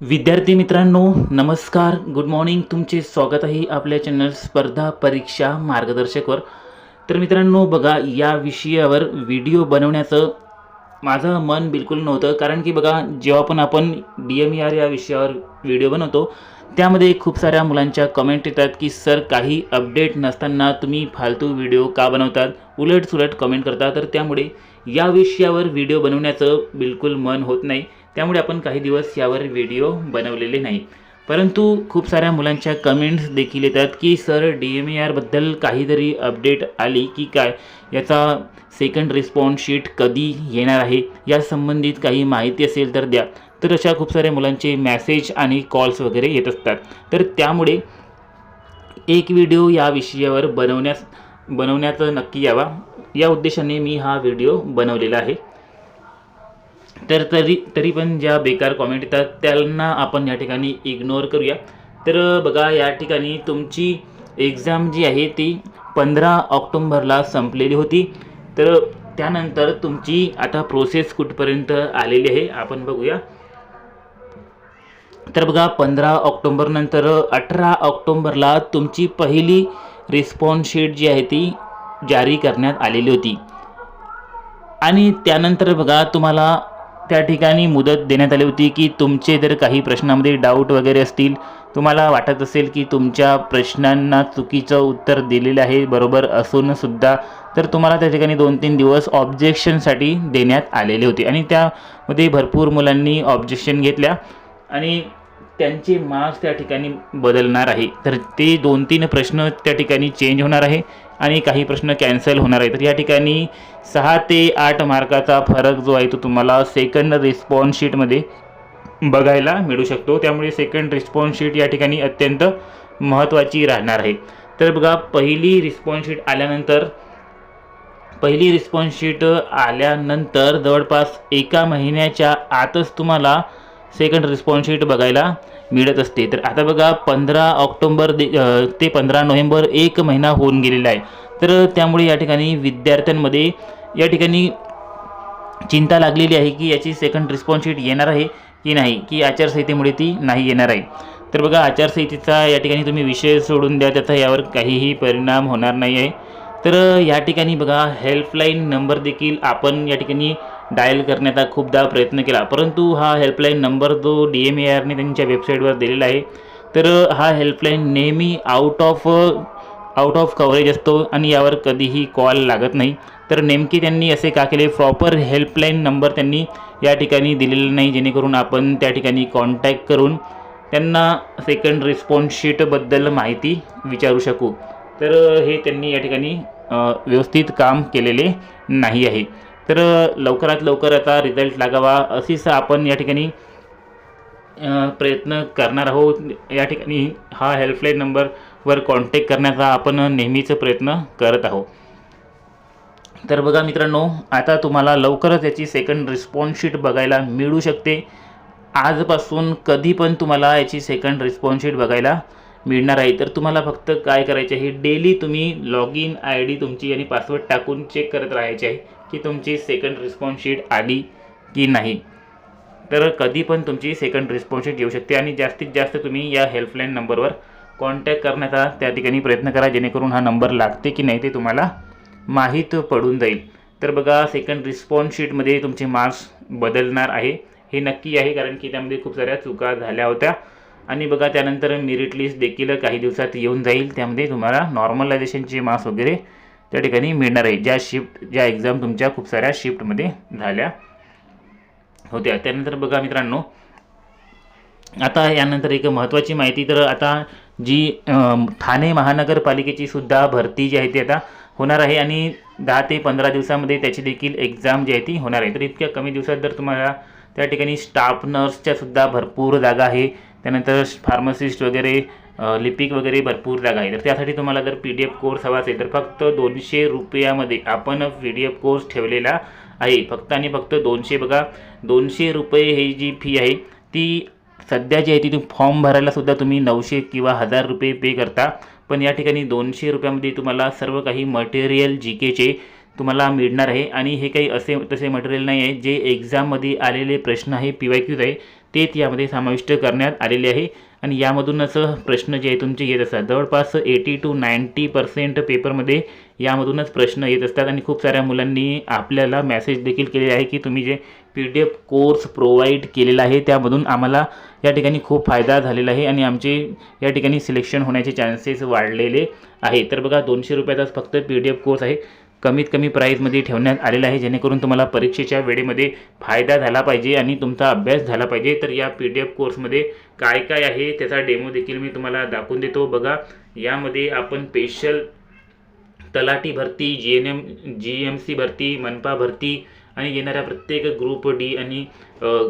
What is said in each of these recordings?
विद्यार्थी मित्रांनो नमस्कार. गुड मॉर्निंग तुमचे स्वागत आहे आपल्या चॅनल स्पर्धा परीक्षा मार्गदर्शकवर. तर मित्रांनो बघा या विषयावर व्हिडिओ बनवण्याचं माझं मन बिलकुल नव्हतं. कारण की बघा जेव्हा पण आपण डी एम आर या विषयावर व्हिडिओ बनवतो त्यामध्ये खूप साऱ्या मुलांच्या कमेंट येतात की सर काही अपडेट नसताना तुम्ही फालतू व्हिडिओ का बनवतात? उलट सुलट कमेंट करता. तर त्यामुळे या विषयावर व्हिडिओ बनवण्याचं बिलकुल मन होत नाही. त्यामुळे आपण काही दिवस यावर व्हिडिओ बनवलेले नाही. परंतु खूप साऱ्या मुलांच्या कमेंट्स देखील येतात की सर डी एम ए आरबद्दल काहीतरी अपडेट आली की काय? याचा सेकंड रिस्पॉन्स शीट कधी येणार आहे? या संबंधित काही माहिती असेल तर द्या. तर अशा खूप साऱ्या मुलांचे मॅसेज आणि कॉल्स वगैरे येत असतात. तर त्यामुळे एक व्हिडिओ या विषयावर बनवण्यास बनवण्याचं नक्की यावा. या उद्देशाने मी हा व्हिडिओ बनवलेला आहे. तर तरी तरी पण ज्या बेकार कॉमेंट येतात त्यांना आपण या ठिकाणी इग्नोर करूया. तर बघा या ठिकाणी तुमची एक्झाम जी आहे ती पंधरा ऑक्टोंबरला संपलेली होती. तर त्यानंतर तुमची आता प्रोसेस कुठपर्यंत आलेली आहे आपण बघूया. तर बघा पंधरा ऑक्टोंबरनंतर अठरा ऑक्टोंबरला तुमची पहिली रिस्पॉन्स शीट जी आहे ती जारी करण्यात आलेली होती. आणि त्यानंतर बघा तुम्हाला त्या ठिकाणी मुदत देण्यात आली होती की तुमचे जर काही प्रश्नामध्ये डाऊट वगैरे असतील तुम्हाला वाटत असेल की तुमच्या प्रश्नांना चुकीचं उत्तर दिलेलं आहे बरोबर असूनसुद्धा तर तुम्हाला त्या ठिकाणी दोन तीन दिवस ऑब्जेक्शनसाठी देण्यात आलेले होते. आणि त्यामध्ये भरपूर मुलांनी ऑब्जेक्शन घेतल्या आणि त्यांचे मार्क्स त्या ठिकाणी बदलणार आहे. तर ते दोन तीन प्रश्न त्या ठिकाणी चेंज होणार आहे. आणि काही प्रश्न कॅन्सल होणार आहे तर या ठिकाणी सहा ते आठ मार्काचा फरक जो आहे तो तुम्हाला सेकंड रिस्पॉन्स शीटमध्ये बघायला मिळू शकतो. त्यामुळे सेकंड रिस्पॉन्स शीट या ठिकाणी अत्यंत महत्त्वाची राहणार आहे. तर बघा पहिली रिस्पॉन्स शीट आल्यानंतर पहिली रिस्पॉन्स शीट आल्यानंतर जवळपास एका महिन्याच्या आतच तुम्हाला सेकंड रिस्पॉन्स शीट बघायला मिळत असते. तर आता बघा पंधरा ऑक्टोंबर दे ते पंधरा नोव्हेंबर एक महिना होऊन गेलेला आहे. तर त्यामुळे या ठिकाणी विद्यार्थ्यांमध्ये या ठिकाणी चिंता लागलेली आहे की याची सेकंड रिस्पॉन्स शीट येणार आहे की नाही की आचारसंहितेमुळे ती नाही येणार आहे. तर बघा आचारसंहितेचा या ठिकाणी तुम्ही विषय सोडून द्या त्याचा यावर काहीही परिणाम होणार नाही आहे. तर या ठिकाणी बघा हेल्पलाईन नंबर देखील आपण या ठिकाणी डायल करण्याचा खूपदा प्रयत्न केला. परंतु हा हेल्पलाईन नंबर जो डी एम ए आरने त्यांच्या वेबसाईटवर दिलेला आहे तर हा हेल्पलाईन नेहमी out of out of coverage असतो आणि यावर कधीही कॉल लागत नाही. तर नेमके त्यांनी असे का केले? प्रॉपर हेल्पलाईन नंबर त्यांनी या ठिकाणी दिलेला नाही जेणेकरून आपण त्या ठिकाणी कॉन्टॅक्ट करून त्यांना सेकंड रिस्पॉन्स शीटबद्दल माहिती विचारू शकू. तर हे त्यांनी या ठिकाणी व्यवस्थित काम केलेले नाही आहे. तर लवकरात लवकर आता रिझल्ट लागावा अशीच आपण या ठिकाणी प्रयत्न करणार आहोत. या ठिकाणी हा हेल्पलाईन नंबरवर कॉन्टॅक्ट करण्याचा आपण नेहमीच प्रयत्न करत आहोत. तर बघा मित्रांनो आता तुम्हाला लवकरच याची सेकंड रिस्पॉन्स शीट बघायला मिळू शकते. आजपासून कधी पण तुम्हाला याची सेकंड रिस्पॉन्स शीट बघायला मिळणार आहे. तर तुम्हाला फक्त काय करायचे आहे डेली तुम्ही लॉग इन आय डी तुमची आणि पासवर्ड टाकून चेक करत राहायचे आहे. की तुमची सेकंड रिस्पॉन्स शीट आली की नाही. तर कधी पण तुमची सेकंड रिस्पॉन्स शीट येऊ शकते आणि जास्तीत जास्त तुम्ही या हेल्पलाईन नंबरवर कॉन्टॅक्ट करण्याचा त्या ठिकाणी प्रयत्न करा जेणेकरून हा नंबर लागते की नाही ते तुम्हाला माहीत पडून जाईल. तर बघा सेकंड रिस्पॉन्स शीटमध्ये तुमचे मार्क्स बदलणार आहे. हे नक्की आहे कारण की त्यामध्ये खूप साऱ्या चुका झाल्या होत्या. आणि बघा त्यानंतर मेरिट लिस्ट देखील काही दिवसात येऊन जाईल. त्यामध्ये तुम्हाला नॉर्मलायझेशनचे मार्क्स वगैरे त्या ठिकाणी मिळणार आहे. ज्या शिफ्ट ज्या एक्झाम तुमच्या खूप साऱ्या शिफ्टमध्ये झाल्या होत्या. त्यानंतर बघा मित्रांनो आता यानंतर एक महत्त्वाची माहिती तर आता जी ठाणे महानगरपालिकेची सुद्धा भरती जी आहे ती आता होणार आहे आणि दहा ते पंधरा दिवसामध्ये त्याची देखील एक्झाम जी आहे ती होणार आहे. तर इतक्या कमी दिवसात जर तुम्हाला त्या ठिकाणी स्टाफ नर्सच्या सुद्धा भरपूर जागा आहे. त्यानंतर फार्मसिस्ट वगैरे लिपिक वगैरे भरपूर जागा आहे. तर त्यासाठी तुम्हाला जर पी डी एफ कोर्स हवा असेल तर फक्त दोनशे रुपयामध्ये आपण पी डी एफ कोर्स ठेवलेला आहे. फक्त आणि फक्त दोनशे बघा दोनशे रुपये ही जी फी आहे ती सध्या जी आहे ती फॉर्म भरायलासुद्धा तुम्ही नऊशे किंवा हजार रुपये पे करता. पण या ठिकाणी दोनशे रुपयामध्ये तुम्हाला सर्व काही मटेरियल जी केचे तुम्हाला मिळणार आहे. आणि हे काही असे तसे मटेरियल नाही आहे जे एक्झाममध्ये आलेले प्रश्न आहे पी वाय क्यूज आहे. तेच यामध्ये समाविष्ट करण्यात आलेले आहे. आणि यामधूनच प्रश्न जे आहे तुमचे येत असतात. जवळपास एटी टू नाईंटी पर्सेंट पेपरमध्ये यामधूनच प्रश्न येत असतात. आणि खूप साऱ्या मुलांनी आपल्याला मॅसेज देखील केलेले आहे की तुम्ही जे P D F course provide केलेला आहे त्यामधून आम्हाला या ठिकाणी खूप फायदा झालेला आहे. आणि आमचे या ठिकाणी सिलेक्शन होण्याचे चान्सेस वाढलेले आहे. तर बघा दोनशे रुपयाचाच फक्त पी डी एफ कोर्स आहे. कमीत कमी प्राईजमध्ये ठेवण्यात आलेलं आहे. जेणेकरून तुम्हाला परीक्षेच्या वेळेमध्ये फायदा झाला पाहिजे आणि तुमचा अभ्यास झाला पाहिजे. तर या पी डी एफ कोर्समध्ये काय काय आहे त्याचा डेमो देखील मी तुम्हाला दाखवून देतो. बघा यामध्ये आपण स्पेशल तलाठी भरती G N M G M C भरती मनपा भरती आणि येणाऱ्या प्रत्येक ग्रुप डी आणि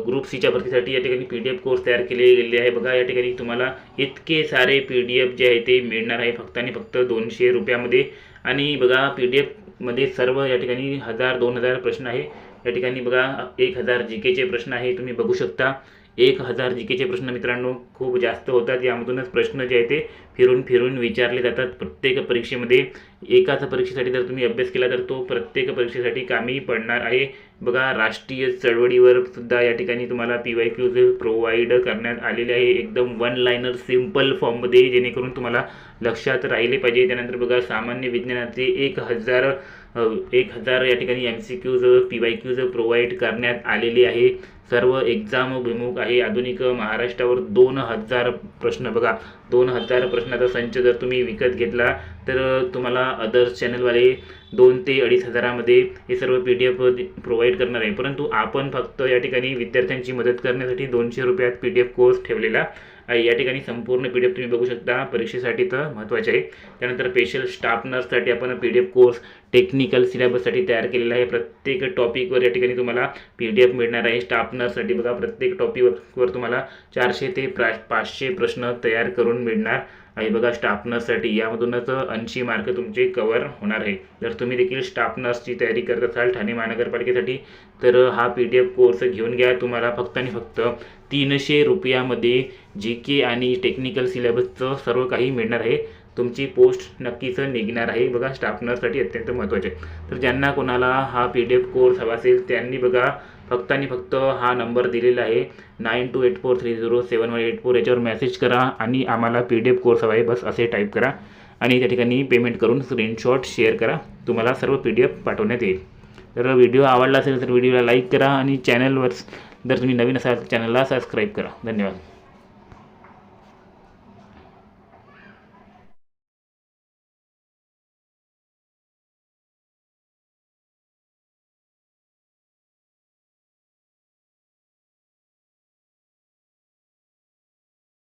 ग्रुप सीच्या भरतीसाठी या ठिकाणी पी डी एफ कोर्स तयार केले गेले आहे. बघा या ठिकाणी तुम्हाला इतके सारे पी डी एफ जे आहे ते मिळणार आहे. फक्त आणि फक्त दोनशे रुपयामध्ये. आणि बघा पी डी एफ मध्ये सर्व या ठिकाणी हजार दोन हजार प्रश्न आहे. या ठिकाणी बघा एक हजार जी केचे प्रश्न आहे तुम्ही बघू शकता. एक हजार जी केचे प्रश्न मित्रांनो खूप जास्त होतात. यामधूनच प्रश्न जे आहे ते फिरून फिरून विचारले जातात. प्रत्येक परीक्षेमध्ये एकाच परीक्षेसाठी जर तुम्ही अभ्यास केला तर तो प्रत्येक परीक्षेसाठी कामी पडणार आहे. बघा राष्ट्रीय चळवळीवर सुद्धा या ठिकाणी तुम्हाला पी वाय क्यूज प्रोव्हाइड करण्यात आलेले आहे. एकदम वन लाईनर सिंपल फॉर्ममध्ये जेणेकरून तुम्हाला लक्षात राहिले पाहिजे. त्यानंतर बघा सामान्य विज्ञानाचे एक हजार एक हजार या ठिकाणी M C Qs P Y Qs provide करण्यात आलेले आहे. सर्व एक्झाम विमुख आहे. आधुनिक महाराष्ट्रावर दोन हजार प्रश्न बघा. दोन हजार प्रश्नाचा संच जर तुम्ही विकत घेतला तर तुम्हाला अदर्स चॅनलवाले दोन ते अडीच हजारामध्ये हे सर्व पी डी एफ प्रोव्हाइड करणार आहे. परंतु आपण फक्त या ठिकाणी विद्यार्थ्यांची मदत करण्यासाठी दोनशे रुपयात पी डी एफ कोर्स ठेवलेला आहे. या ठिकाणी संपूर्ण पी डी एफ तुम्ही बघू शकता. परीक्षेसाठी तर महत्त्वाचे आहे. त्यानंतर स्पेशल स्टाफ नर्ससाठी आपण P D F course technical सिलेबससाठी तयार केलेला आहे. प्रत्येक टॉपिकवर या ठिकाणी तुम्हाला पी डी एफ मिळणार आहे. स्टाफ नर्ससाठी बघा प्रत्येक टॉपिकवर तुम्हाला चारशे ते प्रा पाचशे प्रश्न तयार करून मिळणार आहे. बघा स्टाफ नर्ससाठी यामधूनच ऐंशी मार्क तुमचे कवर होणार आहे. जर तुम्ही देखील स्टाफ नर्सची तयारी करत असाल ठाणे महानगरपालिकेसाठी तर हा पी डी एफ कोर्स घेऊन घ्या. तुम्हाला फक्त आणि फक्त तीनशे रुपयामध्ये जी के आणि टेक्निकल सिलेबसचं सर्व काही मिळणार आहे. तुमची पोस्ट नक्कीच निघणार आहे. बघा स्टाफ नर्ससाठी अत्यंत महत्त्वाचे. आहे. तर ज्यांना कोणाला हा पी डी एफ कोर्स हवा असेल त्यांनी बघा फक्त आणि फक्त हा नंबर दिलेला आहे. Nine two eight four three zero seven one eight four याच्यावर मेसेज करा आणि आम्हाला पी डी एफ कोर्स हवा आहे. बस असे टाईप करा आणि त्या ठिकाणी पेमेंट करून स्क्रीनशॉट शेअर करा. तुम्हाला सर्व पी डी एफ पाठवण्यात येईल. तर व्हिडिओ आवडला असेल तर व्हिडिओला लाईक करा आणि चॅनलवर जर तुम्ही नवीन असाल तर चॅनलला सबस्क्राईब करा. धन्यवाद.